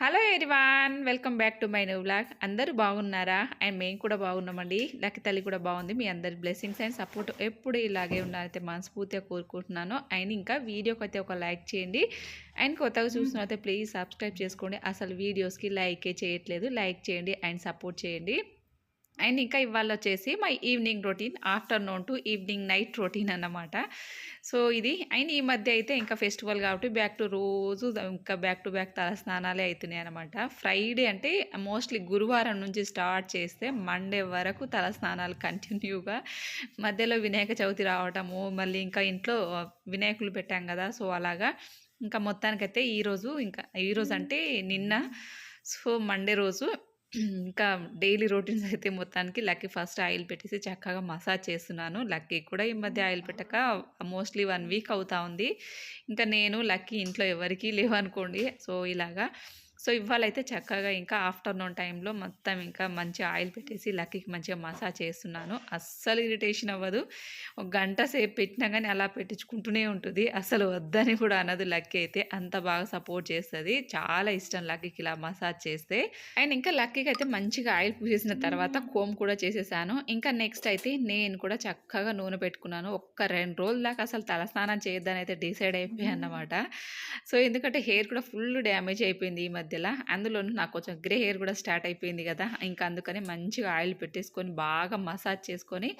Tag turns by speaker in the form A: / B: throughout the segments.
A: Hello everyone welcome back to my new blog అందరూ బాగున్నారా? And మేము కూడా బాగున్నామండి. లక్కి తల్లి కూడా బాగుంది. మీ అందరి బ్లెస్సింగ్స్ అండ్ సపోర్ట్ ఎప్పుడు ఇలాగే ఉన్నారైతే మనస్ఫూర్తిగా కోరుకుంటున్నాను. అండ్ ఇంకా వీడియోకి అయితే ఒక లైక్ చేయండి. అండ్ కొత్తగా చూస్తున్నైతే ప్లీజ్ సబ్స్క్రైబ్ చేసుకోండి. అసలు వీడియోస్కి లైకే చేయట్లేదు. లైక్ చేయండి అండ్ సపోర్ట్ చేయండి. అండ్ ఇంకా ఇవాళ వచ్చేసి my evening routine afternoon to evening night routine అన్నమాట. సో ఇది. అండ్ ఈ మధ్య అయితే ఇంకా ఫెస్టివల్ కాబట్టి బ్యాక్ టు రోజు ఇంకా బ్యాక్ టు బ్యాక్ తల స్నానాలే అవుతున్నాయి అనమాట ఫ్రైడే అంటే మోస్ట్లీ గురువారం నుంచి స్టార్ట్ చేస్తే మండే వరకు తల స్నానాలు కంటిన్యూగా మధ్యలో వినాయక చవితి రావటము మళ్ళీ ఇంకా ఇంట్లో వినాయకులు పెట్టాం కదా సో అలాగా. ఇంకా మొత్తానికైతే ఈరోజు ఇంకా ఈరోజు అంటే నిన్న. సో మండే రోజు ఇంకా డైలీ రొటీన్స్ అయితే మొత్తానికి లక్కీ ఫస్ట్ ఆయిల్ పెట్టేసి చక్కగా మసాజ్ చేస్తున్నాను. లక్కీ కూడా ఈ మధ్య ఆయిల్ పెట్టక మోస్ట్లీ వన్ వీక్ అవుతా ఉంది. ఇంకా నేను లక్కీ ఇంట్లో ఎవరికీ లేవనుకోండి. సో ఇలాగా సో ఇవాళైతే చక్కగా ఇంకా ఆఫ్టర్నూన్ టైంలో మొత్తం ఇంకా మంచి ఆయిల్ పెట్టేసి లక్కీకి మంచిగా మసాజ్ చేస్తున్నాను. అస్సలు ఇరిటేషన్ అవ్వదు. ఒక గంట సేపు పెట్టినా కానీ అలా పెట్టించుకుంటూనే ఉంటుంది. అసలు వద్దని కూడా అనదు లక్కీ అయితే. అంత బాగా సపోర్ట్ చేస్తుంది. చాలా ఇష్టం లక్కీకి ఇలా మసాజ్ చేస్తే. అండ్ ఇంకా లక్కీకి అయితే మంచిగా ఆయిల్ పూసేసిన తర్వాత కోమ్ కూడా చేసేసాను. ఇంకా నెక్స్ట్ అయితే నేను కూడా చక్కగా నూనె పెట్టుకున్నాను. ఒక్క రెండు రోజుల దాకా అసలు తలస్నానం చేయొద్దని అయితే డిసైడ్ అయిపోయాయి అన్నమాట. సో ఎందుకంటే హెయిర్ కూడా ఫుల్ డ్యామేజ్ అయిపోయింది ఈ మధ్యలో. అందులోనూ నాకు కొంచెం గ్రే హెయిర్ కూడా స్టార్ట్ అయిపోయింది కదా. ఇంకా అందుకని మంచిగా ఆయిల్ పెట్టేసుకొని బాగా మసాజ్ చేసుకొని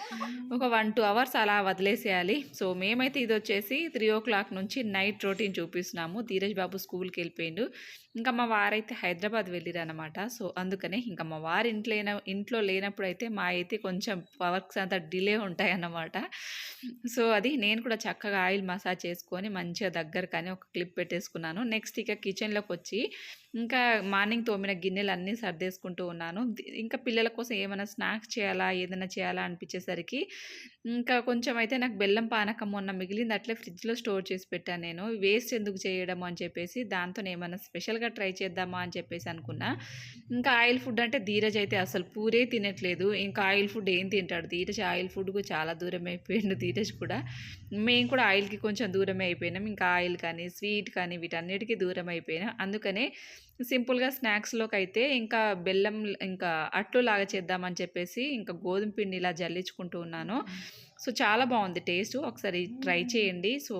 A: ఒక వన్ టూ అవర్స్ అలా వదిలేసేయాలి. సో మేమైతే ఇది వచ్చేసి త్రీ ఓ క్లాక్ నుంచి నైట్ రొటీన్ చూపిస్తున్నాము. ధీరజ్ బాబు స్కూల్కి వెళ్ళిపోయిండు. ఇంకా మా వారైతే హైదరాబాద్ వెళ్ళిరు అనమాట సో అందుకనే ఇంకా మా వారి ఇంట్లో ఇంట్లో లేనప్పుడు అయితే మా అయితే కొంచెం వర్క్స్ అంతా డిలే ఉంటాయి అన్నమాట సో అది నేను కూడా చక్కగా ఆయిల్ మసాజ్ చేసుకొని మంచిగా దగ్గర కానీ ఒక క్లిప్ పెట్టేసుకున్నాను. నెక్స్ట్ ఇక కిచెన్లోకి వచ్చి ఇంకా మార్నింగ్ తోమిన గిన్నెలు అన్నీ సర్దేసుకుంటూ ఉన్నాను. ఇంకా పిల్లల కోసం ఏమైనా స్నాక్స్ చేయాలా ఏదైనా చేయాలా అనిపించేసరికి ఇంకా కొంచెం అయితే నాకు బెల్లం పానకం మొన్న మిగిలింది అట్లే ఫ్రిడ్జ్లో స్టోర్ చేసి పెట్టాను నేను. వేస్ట్ ఎందుకు చేయడం అని చెప్పేసి దాంతో ఏమైనా స్పెషల్గా ట్రై చేద్దామా అని చెప్పేసి అనుకున్నా. ఇంకా ఆయిల్ ఫుడ్ అంటే ధీరజ్ అయితే అసలు పూరే తినట్లేదు. ఇంకా ఆయిల్ ఫుడ్ ఏం తింటాడు? ధీరజ్ ఆయిల్ ఫుడ్కు చాలా దూరం అయిపోయిండు ధీరజ్ కూడా. మేము కూడా ఆయిల్కి కొంచెం దూరమే అయిపోయినాం. ఇంకా ఆయిల్ కానీ స్వీట్ కానీ వీటన్నిటికీ దూరం అయిపోయినా అందుకనే సింపుల్గా స్నాక్స్లోకి అయితే ఇంకా బెల్లం ఇంకా అట్లు లాగా చేద్దామని చెప్పేసి ఇంకా గోధుమ పిండి ఇలా జల్లించుకుంటూ ఉన్నాను. సో చాలా బాగుంది టేస్ట్. ఒకసారి ట్రై చేయండి. సో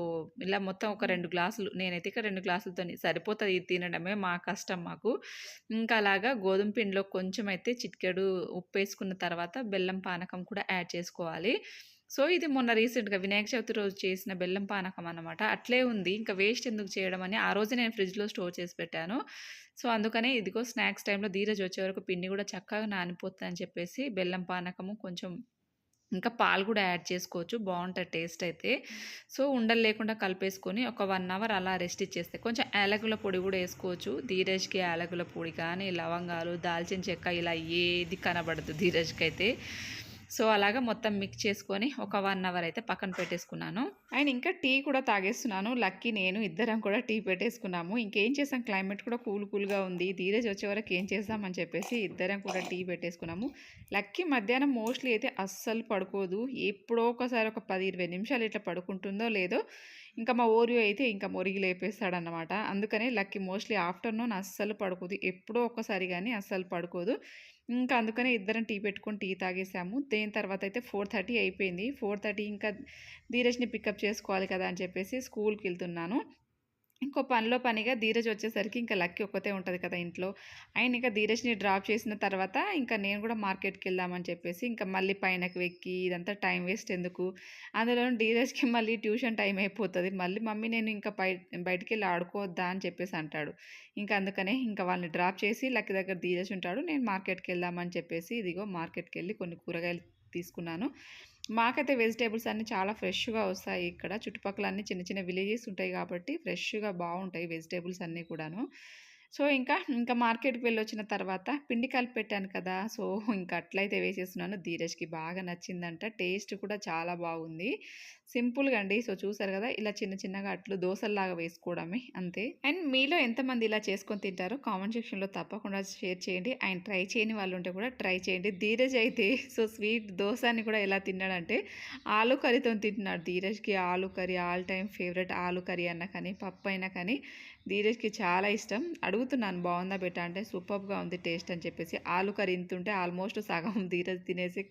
A: ఇలా మొత్తం ఒక రెండు గ్లాసులు నేనైతే ఇక రెండు గ్లాసులతో సరిపోతుంది ఇది తినడమే మా కష్టం మాకు. ఇంకా అలాగా గోధుమ పిండిలో కొంచెం అయితే చిటికెడు ఉప్పు వేసుకున్న తర్వాత బెల్లం పానకం కూడా యాడ్ చేసుకోవాలి. సో ఇది మొన్న రీసెంట్గా వినాయక చవితి రోజు చేసిన బెల్లం పానకం అనమాట అట్లే ఉంది. ఇంకా వేస్ట్ ఎందుకు చేయడం అని ఆ రోజు నేను ఫ్రిడ్జ్లో స్టోర్ చేసి పెట్టాను. సో అందుకనే ఇదిగో స్నాక్స్ టైంలో ధీరజ్ వచ్చే వరకు పిండి కూడా చక్కగా నానిపోతుంది అని చెప్పేసి బెల్లం పానకము కొంచెం ఇంకా పాలు కూడా యాడ్ చేసుకోవచ్చు. బాగుంటుంది టేస్ట్ అయితే. సో ఉండలు లేకుండా కలిపేసుకొని ఒక వన్ అవర్ అలా రెస్ట్ ఇచ్చేస్తే కొంచెం యాలకుల పొడి కూడా వేసుకోవచ్చు. ధీరజ్కి యాలకుల పొడి కానీ లవంగాలు దాల్చిన చెక్క ఇలా ఏది కనబడదు ధీరజ్కి అయితే సో అలాగా మొత్తం మిక్స్ చేసుకొని ఒక వన్ అవర్ అయితే పక్కన పెట్టేసుకున్నాను. అండ్ ఇంకా టీ కూడా తాగేస్తున్నాను. లక్కీ నేను ఇద్దరం కూడా టీ పెట్టేసుకున్నాము. ఇంకేం చేసాం? క్లైమేట్ కూడా కూల్ కూల్గా ఉంది. ధీరజ్ వచ్చే వరకు ఏం చేస్తామని చెప్పేసి ఇద్దరం కూడా టీ పెట్టేసుకున్నాము. లక్కీ మధ్యాహ్నం మోస్ట్లీ అయితే అస్సలు పడుకోదు. ఎప్పుడో ఒకసారి ఒక పది ఇరవై నిమిషాలు ఇట్లా పడుకుంటుందో లేదో ఇంకా మా ఓరియో అయితే ఇంకా మొరిగి లేపేస్తాడనమాట అందుకనే లక్కీ మోస్ట్లీ ఆఫ్టర్నూన్ అస్సలు పడుకోదు. ఎప్పుడో ఒక్కసారి కానీ అస్సలు పడుకోదు. ఇంకా అందుకనే ఇద్దరం టీ పెట్టుకొని టీ తాగేసాము. దేని తర్వాత అయితే ఫోర్ థర్టీ అయిపోయింది. ఫోర్ థర్టీ ఇంకా ధీరజ్ని పికప్ చేసుకోవాలి కదా అని చెప్పేసి స్కూల్కి వెళ్తున్నాను. ఇంకో పనిలో పనిగా ధీరజ్ వచ్చేసరికి ఇంకా లక్కీ ఒక్కతే ఉంటుంది కదా ఇంట్లో. ఆయన ఇంకా ధీరజ్ని డ్రాప్ చేసిన తర్వాత ఇంకా నేను కూడా మార్కెట్కి వెళ్దామని చెప్పేసి ఇంకా మళ్ళీ పైనకి వెక్కి ఇదంతా టైం వేస్ట్ ఎందుకు? అందులో ధీరజ్కి మళ్ళీ ట్యూషన్ టైం అయిపోతుంది. మళ్ళీ మమ్మీ నేను ఇంకా బయ బయటికి వెళ్ళి ఆడుకోవద్దా అని చెప్పేసి అంటాడు. ఇంకా అందుకనే ఇంకా వాళ్ళని డ్రాప్ చేసి లక్కీ దగ్గర ధీరజ్ ఉంటాడు. నేను మార్కెట్కి వెళ్దామని చెప్పేసి ఇదిగో మార్కెట్కి వెళ్ళి కొన్ని కూరగాయలు తీసుకున్నాను. మాకైతే వెజిటేబుల్స్ అన్నీ చాలా ఫ్రెష్గా వస్తాయి ఇక్కడ. చుట్టుపక్కల అన్ని చిన్న చిన్న విలేజెస్ ఉంటాయి కాబట్టి ఫ్రెష్గా బాగుంటాయి వెజిటేబుల్స్ అన్నీ కూడాను. సో ఇంకా ఇంకా మార్కెట్కి వెళ్ళి వచ్చిన తర్వాత పిండి కలిపి పెట్టాను కదా! సో ఇంకా అట్లయితే వేసేస్తున్నాను. ధీరజ్కి బాగా నచ్చిందంట. టేస్ట్ కూడా చాలా బాగుంది. సింపుల్గా అండి. సో చూసారు కదా! ఇలా చిన్న చిన్నగా అట్లు దోశల్లాగా వేసుకోవడమే అంతే. అండ్ మీలో ఎంతమంది ఇలా చేసుకొని తింటారో కామెంట్ సెక్షన్లో తప్పకుండా షేర్ చేయండి. అండ్ ట్రై చేయని వాళ్ళు ఉంటే కూడా ట్రై చేయండి. ధీరజ్ అయితే సో స్వీట్ దోశని కూడా ఎలా తిన్నాడంటే ఆలు కర్రీతో తింటున్నాడు ధీరజ్కి. ఆలు కర్రీ ఆల్ టైమ్ ఫేవరెట్ ఆలు కర్రీ అన్న కానీ పప్పు అయినా కానీ ధీరజ్కి చాలా ఇష్టం. అడుగుతున్నాను బాగుందా బెట్ట అంటే సూపర్గా ఉంది టేస్ట్ అని చెప్పేసి. ఆలు కర్రీ ఇంతుంటే ఆల్మోస్ట్ సగం ధీరజ్ తినేసి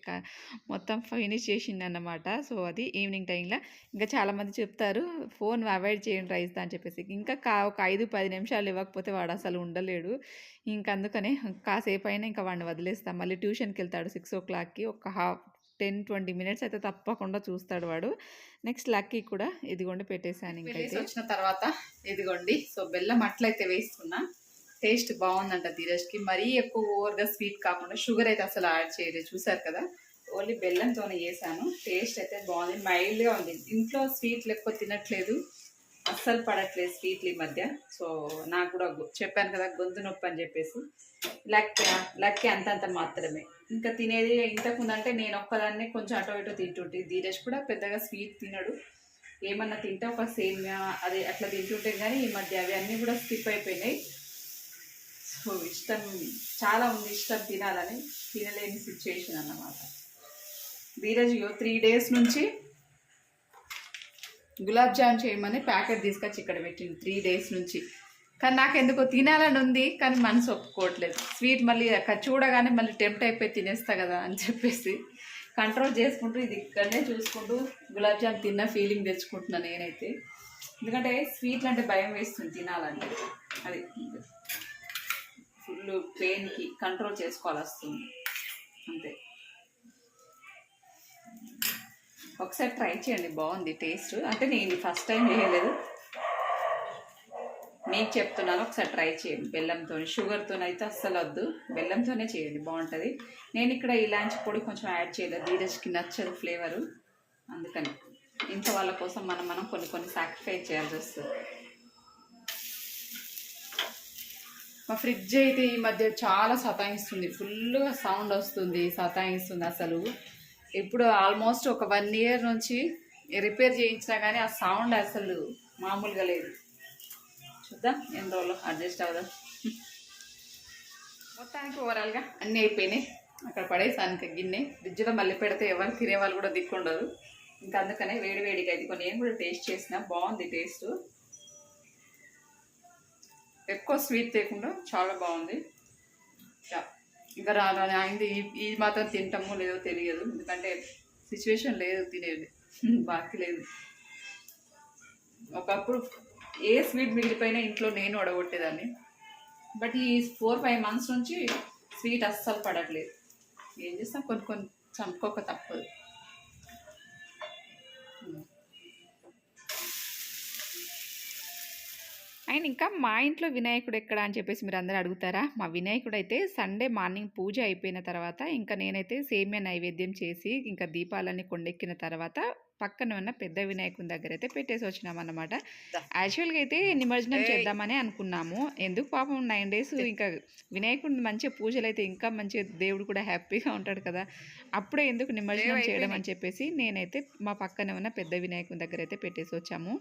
A: మొత్తం ఫినిష్ చేసింది అన్నమాట సో అది ఈవినింగ్ టైం టైంలో ఇంకా చాలామంది చెప్తారు ఫోన్ అవాయిడ్ చేయండి రైస్ అని చెప్పేసి. ఇంకా కా ఒక ఐదు పది నిమిషాలు ఇవ్వకపోతే వాడు అసలు ఉండలేడు. ఇంక అందుకనే కాసేపు అయినా ఇంకా వాడిని వదిలేస్తాం. మళ్ళీ ట్యూషన్కి వెళ్తాడు సిక్స్ ఓ క్లాక్కి. ఒక హాఫ్ టెన్ ట్వంటీ మినిట్స్ అయితే తప్పకుండా చూస్తాడు వాడు. నెక్స్ట్ లక్కీ కూడా ఇదిగోండి పెట్టేశాను ఇంకైతే.
B: వచ్చిన తర్వాత ఇదిగోండి. సో బెల్లం అట్లయితే వేస్తున్నా టేస్ట్ బాగుందంట ధీరజ్కి. మరీ ఎక్కువ ఓవర్గా స్వీట్ కాకుండా షుగర్ అయితే అసలు యాడ్ చేయలేదు. చూసారు కదా? ఓన్లీ బెల్లంతోనే చేశాను. టేస్ట్ అయితే బాగుంది. మైల్డ్గా ఉంది. ఇంట్లో స్వీట్లు ఎక్కువ తినట్లేదు. అస్సలు పడట్లేదు స్వీట్లు ఈ మధ్య. సో నాకు కూడా గొ- చెప్పాను కదా గొంతు నొప్పి అని చెప్పేసి. లక్క లక్కి అంతంత మాత్రమే. ఇంకా తినేది ఇంతకుముందు అంటే నేను ఒక్కదాన్నే కొంచెం అటో ఇటో తింటుంటే ధీరజ్ కూడా పెద్దగా స్వీట్ తినడు. ఏమన్నా తింటే ఒక సేమియా అదే అట్లా తింటుంటే కానీ ఈ మధ్య అవి అన్నీ కూడా స్కిప్ అయిపోయినాయి. సో ఇష్టం చాలా ఉంది ఇష్టం తినాలని. తినలేని సిచ్యువేషన్ అన్నమాట. ధీరజ్ త్రీ డేస్ నుంచి గులాబ్ జామ్ చేయమని ప్యాకెట్ తీసుకొచ్చి ఇక్కడ పెట్టింది త్రీ డేస్ నుంచి. కానీ నాకు ఎందుకో తినాలని ఉంది కానీ మనసు ఒప్పుకోవట్లేదు. స్వీట్ మళ్ళీ అక్కడ చూడగానే మళ్ళీ టెంప్ట్ అయిపోయి తినేస్తా కదా అని చెప్పేసి కంట్రోల్ చేసుకుంటూ ఇది ఇక్కడనే చూసుకుంటూ గులాబ్ జామ్ తిన్న ఫీలింగ్ తెచ్చుకుంటున్నాను నేనైతే. ఎందుకంటే స్వీట్లు అంటే భయం వేస్తుంది తినాలంటే. అది ఫుల్ పెయిన్కి కంట్రోల్ చేసుకోవాలి వస్తుంది అంతే. ఒకసారి ట్రై చేయండి బాగుంది టేస్ట్. అంటే నేను ఫస్ట్ టైం చేయలేదు. మీకు చెప్తున్నాను ఒకసారి ట్రై చేయండి. బెల్లంతో షుగర్తో అయితే అస్సలు వద్దు. బెల్లంతోనే చేయండి బాగుంటుంది. నేను ఇక్కడ ఇలాంటి పొడి కొంచెం యాడ్ చేయలేదు. ధీరజ్కి నచ్చదు ఫ్లేవరు. అందుకని ఇంత వాళ్ళ కోసం మనం మనం కొన్ని కొన్ని సాక్రిఫైస్ చేయాల్సి వస్తుంది. మా ఫ్రిడ్జ్ అయితే ఈ మధ్య చాలా సతాయిస్తుంది. ఫుల్గా సౌండ్ వస్తుంది సతాయిస్తుంది అసలు. ఇప్పుడు ఆల్మోస్ట్ ఒక వన్ ఇయర్ నుంచి రిపేర్ చేయించినా కానీ ఆ సౌండ్ అసలు మామూలుగా లేదు. చూద్దాం ఎన్ని రోజులు అడ్జస్ట్ అవుదాం. మొత్తానికి ఓవరాల్గా అన్నీ అయిపోయినాయి. అక్కడ పడేసాను గిన్నె. ఫ్రిడ్జ్లో మళ్ళీ పెడితే ఎవరు తినే వాళ్ళు కూడా దిక్కుండదు. ఇంకా అందుకనే వేడి వేడిగా ఇది కొన్ని నేను కూడా టేస్ట్ చేసిన బాగుంది టేస్ట్ ఎక్కువ స్వీట్ లేకుండా చాలా బాగుంది. చాలా ఇంకా రా అయింది. ఇది ఈ మాత్రం తింటామో లేదో తెలియదు. ఎందుకంటే సిచ్యువేషన్ లేదు తినేది. బాకీ లేదు. ఒకప్పుడు ఏ స్వీట్ మిగిలిపోయినా ఇంట్లో నేను వడగొట్టేదాన్ని. బట్ ఈ ఫోర్ ఫైవ్ మంత్స్ నుంచి స్వీట్ అస్సలు పడట్లేదు. ఏం చేస్తాం? కొన్ని కొన్ని చంపుకోక తప్పదు.
A: అండ్ ఇంకా మా ఇంట్లో వినాయకుడు ఎక్కడ అని చెప్పేసి మీరు అందరూ అడుగుతారా? మా వినాయకుడు అయితే సండే మార్నింగ్ పూజ అయిపోయిన తర్వాత ఇంకా నేనైతే సేమియా నైవేద్యం చేసి ఇంకా దీపాలన్నీ కొండెక్కిన తర్వాత పక్కన ఉన్న పెద్ద వినాయకుని దగ్గర అయితే పెట్టేసి వచ్చినాం అన్నమాట యాక్చువల్గా అయితే నిమజ్జనం. చేద్దామని అనుకున్నాము. ఎందుకు పాపం నైన్ డేస్ ఇంకా వినాయకుడిని మంచిగా పూజలు అయితే ఇంకా మంచిగా దేవుడు కూడా హ్యాపీగా ఉంటాడు కదా. అప్పుడే ఎందుకు నిమజ్జనం చేయడం అని చెప్పేసి నేనైతే మా పక్కన ఉన్న పెద్ద వినాయకుని దగ్గర అయితే పెట్టేసి వచ్చాము.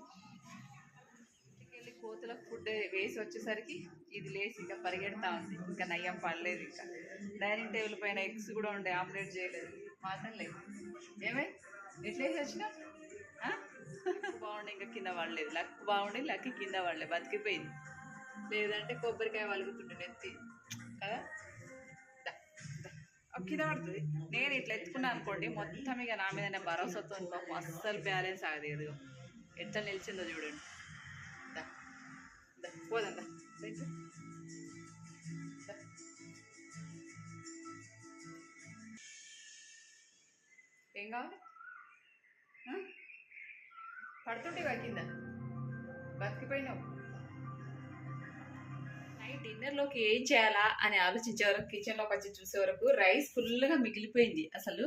B: ఫుడ్ వేసి వచ్చేసరికి ఇది లేచి ఇంకా పరిగెడతా ఉంది. ఇంకా నయ్యం పడలేదు ఇంకా. డైనింగ్ టేబుల్ పైన ఎగ్స్ కూడా ఉండే ఆమ్లెట్ చేయలేదు. మాత్రం లేదు. ఏమే? ఎట్లేసి వేసి వచ్చినా బాగుండే ఇంకా కింద పడలేదు. లక్ బాగుండి లక్కి కింద పడలేదు బతికిపోయింది. లేదంటే కొబ్బరికాయ వలుగుతుండే నెత్తి. కదా? కింద పడుతుంది. నేను ఇట్లా ఎత్తుకున్నాను అనుకోండి మొత్తం ఇక నా మీద భరోసాతో పాపం అస్సలు బ్యాలెన్స్ ఆగదు ఎట్లా నిలిచిందో చూడండి. దా ఏం కావాలి పడుతుంటే కింద బతికిపోయినావు నైట్ డిన్నర్లోకి ఏం చేయాలా అని ఆలోచించే వరకు కిచెన్లోకి వచ్చి చూసే వరకు రైస్ ఫుల్గా మిగిలిపోయింది అసలు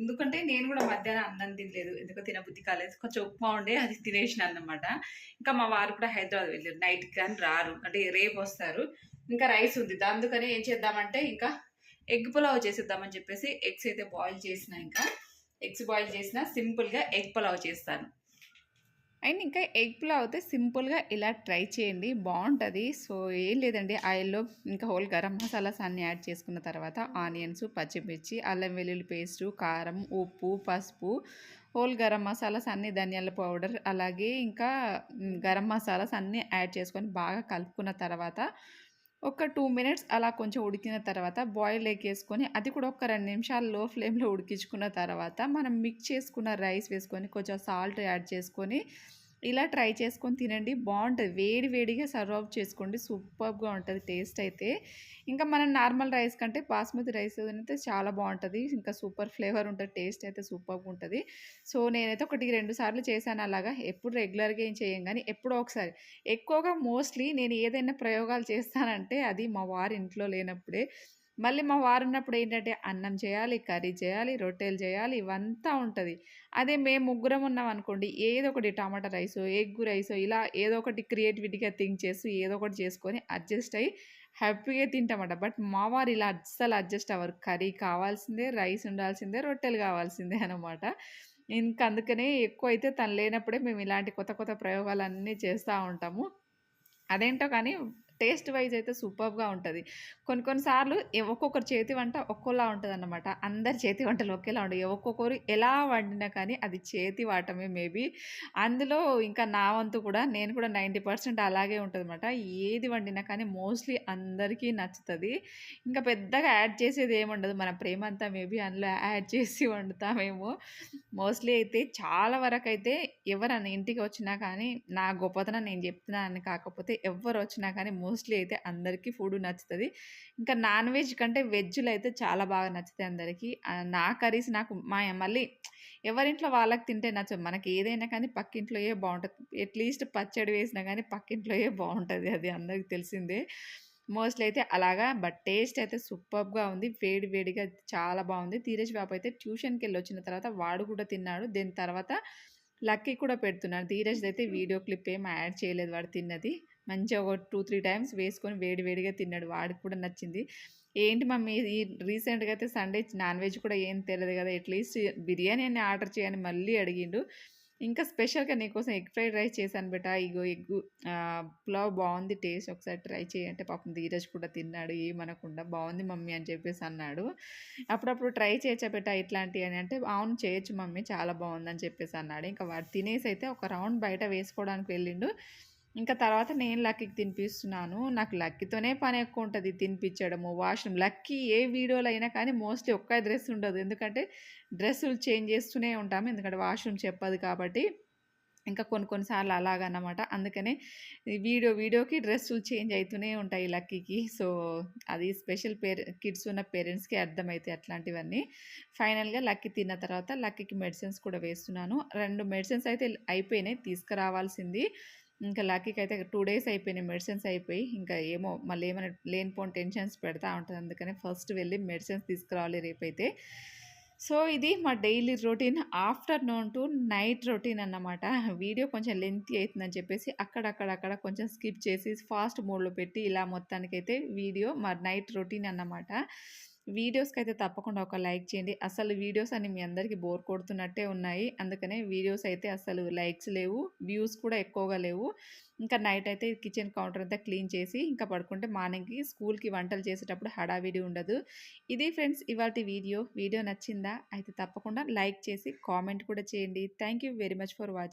B: ఎందుకంటే నేను కూడా మధ్యాహ్నం అన్నం తినలేదు ఎందుకో తినబుద్ధి కాలేదు. కొంచెం ఉప్మా ఉండే అది తినేసిన అన్నమాట. ఇంకా మా వారు కూడా హైదరాబాద్ వెళ్ళారు. నైట్ కానీ రారు. అంటే రేపు వస్తారు. ఇంకా రైస్ ఉంది. అందుకని ఏం చేద్దామంటే ఇంకా ఎగ్ పులావ్ చేసేద్దామని చెప్పేసి ఎగ్స్ అయితే బాయిల్ చేసిన ఇంకా. ఎగ్స్ బాయిల్ చేసిన సింపుల్గా ఎగ్ పులావ్ చేస్తాను.
A: అండ్ ఇంకా ఎగ్ పులావ్ అయితే సింపుల్గా ఇలా ట్రై చేయండి. బాగుంటుంది సో ఏం లేదండి. ఆయిల్లో ఇంకా హోల్ గరం మసాలాస్ అన్నీ యాడ్ చేసుకున్న తర్వాత ఆనియన్స్ పచ్చిమిర్చి అల్లం వెల్లుల్లి పేస్టు కారం ఉప్పు పసుపు హోల్ గరం మసాలాస్ అన్నీ ధనియాల పౌడర్ అలాగే ఇంకా గరం మసాలాస్ అన్నీ యాడ్ చేసుకొని బాగా కలుపుకున్న తర్వాత ఒక టూ మినిట్స్ అలా కొంచెం ఉడికిన తర్వాత బాయిల్ ఎగ్ వేసుకొని అది కూడా ఒక రెండు నిమిషాలు లో ఫ్లేమ్లో ఉడికించుకున్న తర్వాత మనం మిక్స్ చేసుకున్న రైస్ వేసుకొని కొంచెం సాల్ట్ యాడ్ చేసుకొని ఇలా ట్రై చేసుకొని తినండి. బాగుంటుంది. వేడి వేడిగా సర్వ్ చేసుకోండి. సూపర్గా ఉంటుంది టేస్ట్ అయితే. ఇంకా మనం నార్మల్ రైస్ కంటే బాస్మతి రైస్ అయితే చాలా బాగుంటుంది. ఇంకా సూపర్ ఫ్లేవర్ ఉంటుంది. టేస్ట్ అయితే సూపర్గా ఉంటుంది. సో నేనైతే ఒకటి రెండు సార్లు చేశాను అలాగా. ఎప్పుడు రెగ్యులర్గా ఏం చేయం కానీ ఎప్పుడో ఒకసారి. ఎక్కువగా మోస్ట్లీ నేను ఏదైనా ప్రయోగాలు చేస్తానంటే అది మా వారి ఇంట్లో లేనప్పుడే. మళ్ళీ మా వారు ఉన్నప్పుడు ఏంటంటే అన్నం చేయాలి కర్రీ చేయాలి రొట్టెలు చేయాలి ఇవంతా ఉంటుంది. అదే మేము ముగ్గురం ఉన్నాం అనుకోండి ఏదో ఒకటి టమాటా రైసో ఎగ్ రైసో ఇలా ఏదో ఒకటి క్రియేటివిటీగా థింక్ చేస్తూ ఏదో ఒకటి చేసుకొని అడ్జస్ట్ అయ్యి హ్యాపీగా తింటామట. బట్ మా వారు ఇలా అస్సలు అడ్జస్ట్ అవ్వరు. కర్రీ కావాల్సిందే రైస్ ఉండాల్సిందే రొట్టెలు కావాల్సిందే అనమాట. ఇంకా అందుకనే ఎక్కువ అయితే తను లేనప్పుడే మేము ఇలాంటి కొత్త కొత్త ప్రయోగాలు అన్నీ చేస్తూ ఉంటాము. అదేంటో కానీ టేస్ట్ వైజ్ అయితే సూపర్గా ఉంటుంది. కొన్ని కొన్నిసార్లు ఎ- ఒక్కొక్కరి చేతి వంట ఒక్కోలా ఉంటుంది అన్నమాట అందరి చేతి వంటలు ఒకేలా ఉండవు. ఒక్కొక్కరు ఎలా వండినా కానీ అది చేతి వాటమే మేబీ. అందులో ఇంకా నా వంతు కూడా నేను కూడా నైంటీ పర్సెంట్ అలాగే ఉంటుంది అనమాట ఏది వండినా కానీ మోస్ట్లీ అందరికీ నచ్చుతుంది. ఇంకా పెద్దగా యాడ్ చేసేది ఏముండదు మన ప్రేమ అంతా మేబీ అందులో యాడ్ చేసి వండుతామేమో. మోస్ట్లీ అయితే చాలా వరకు అయితే ఎవరన్నా ఇంటికి వచ్చినా కానీ నా గొప్పతనం నేను చెప్తున్నాను కాకపోతే ఎవరు వచ్చినా కానీ మోస్ట్లీ అయితే అందరికీ ఫుడ్ నచ్చుతుంది. ఇంకా నాన్ వెజ్ కంటే వెజ్లో అయితే చాలా బాగా నచ్చుతాయి అందరికీ. నా కర్రీస్ నాకు మా మళ్ళీ ఎవరింట్లో వాళ్ళకి తింటే నచ్చదు మనకి ఏదైనా కానీ పక్కింట్లో ఏ బాగుంటుంది. అట్లీస్ట్ పచ్చడి వేసినా కానీ పక్కింట్లో ఏ బాగుంటుంది. అది అందరికి తెలిసిందే. మోస్ట్లీ అయితే అలాగా. బట్ టేస్ట్ అయితే సూపర్గా ఉంది. వేడి వేడిగా చాలా బాగుంది. ధీరజ్ బాబు అయితే ట్యూషన్కి వెళ్ళి వచ్చిన తర్వాత వాడు కూడా తిన్నాడు. దీని తర్వాత లక్కీ కూడా పెడుతున్నాడు ధీరజ్ అయితే వీడియో క్లిప్ ఏం యాడ్ చేయలేదు వాడు తిన్నది. మంచిగా ఒక టూ త్రీ టైమ్స్ వేసుకొని వేడి వేడిగా తిన్నాడు. వాడికి కూడా నచ్చింది. ఏంటి మమ్మీ ఈ రీసెంట్గా అయితే సండే నాన్ వెజ్ కూడా ఏం తెలియదు కదా. అట్లీస్ట్ బిర్యానీ అని ఆర్డర్ చేయని మళ్ళీ అడిగిండు. ఇంకా స్పెషల్గా నీకోసం ఎగ్ ఫ్రైడ్ రైస్ చేశాను బెట. ఇగో ఎగ్ పులావ్ బాగుంది టేస్ట్ ఒకసారి ట్రై చేయంటే పాపం ధీరజ్ కూడా తిన్నాడు ఏమనకుండా బాగుంది మమ్మీ అని చెప్పేసి అన్నాడు. అప్పుడప్పుడు ట్రై చేయొచ్చా బెట ఇట్లాంటివి అని అంటే అవును చేయొచ్చు మమ్మీ చాలా బాగుందని చెప్పేసి అన్నాడు. ఇంకా వాడు తినేసి అయితే ఒక రౌండ్ బయట వేసుకోవడానికి వెళ్ళిండు. ఇంకా తర్వాత నేను లక్కీకి తినిపిస్తున్నాను. నాకు లక్కీతోనే పని ఎక్కువ ఉంటుంది తినిపించడము వాష్రూమ్. లక్కీ ఏ వీడియోలో అయినా కానీ మోస్ట్లీ ఒక్క డ్రెస్ ఉండదు. ఎందుకంటే డ్రెస్సులు చేంజ్ చేస్తూనే ఉంటాము. ఎందుకంటే వాష్రూమ్ చెప్పదు కాబట్టి ఇంకా కొన్ని కొన్నిసార్లు అలాగన్నమాట. అందుకనే ఈ వీడియో వీడియోకి డ్రెస్సులు చేంజ్ అవుతూనే ఉంటాయి లక్కీకి. సో అది స్పెషల్ పేరె కిడ్స్ ఉన్న పేరెంట్స్కి అర్థమవుతాయి అట్లాంటివన్నీ. ఫైనల్గా లక్కీ తిన్న తర్వాత లక్కీకి మెడిసిన్స్ కూడా వేస్తున్నాను. రెండు మెడిసిన్స్ అయితే అయిపోయినాయి. తీసుకురావాల్సింది. ఇంకా లక్కీకి అయితే టూ డేస్ అయిపోయినాయి మెడిసిన్స్ అయిపోయి ఇంకా ఏమో మళ్ళీ ఏమైనా లేనిపోని టెన్షన్స్ పెడతా ఉంటుంది. అందుకని ఫస్ట్ వెళ్ళి మెడిసిన్స్ తీసుకురావాలి రేపైతే. సో ఇది మా daily routine afternoon to night routine అన్నమాట. వీడియో కొంచెం లెంతీ అవుతుందని చెప్పేసి అక్కడక్కడక్కడ కొంచెం స్కిప్ చేసి ఫాస్ట్ మోడ్లో పెట్టి ఇలా మొత్తానికైతే వీడియో మా నైట్ రొటీన్ అన్నమాట. వీడియోస్కి అయితే తప్పకుండా ఒక లైక్ చేయండి. అసలు వీడియోస్ అని మీ అందరికీ బోర్ కొడుతున్నట్టే ఉన్నాయి. అందుకనే వీడియోస్ అయితే అసలు లైక్స్ లేవు వ్యూస్ కూడా ఎక్కువగా లేవు. ఇంకా నైట్ అయితే కిచెన్ కౌంటర్ అంతా క్లీన్ చేసి ఇంకా పడుకుంటే మార్నింగ్కి స్కూల్కి వంటలు చేసేటప్పుడు హడావిడి ఉండదు. ఇది ఫ్రెండ్స్ ఇవాటి వీడియో. వీడియో నచ్చిందా? అయితే తప్పకుండా లైక్ చేసి కామెంట్ కూడా చేయండి. Thank you very much for watching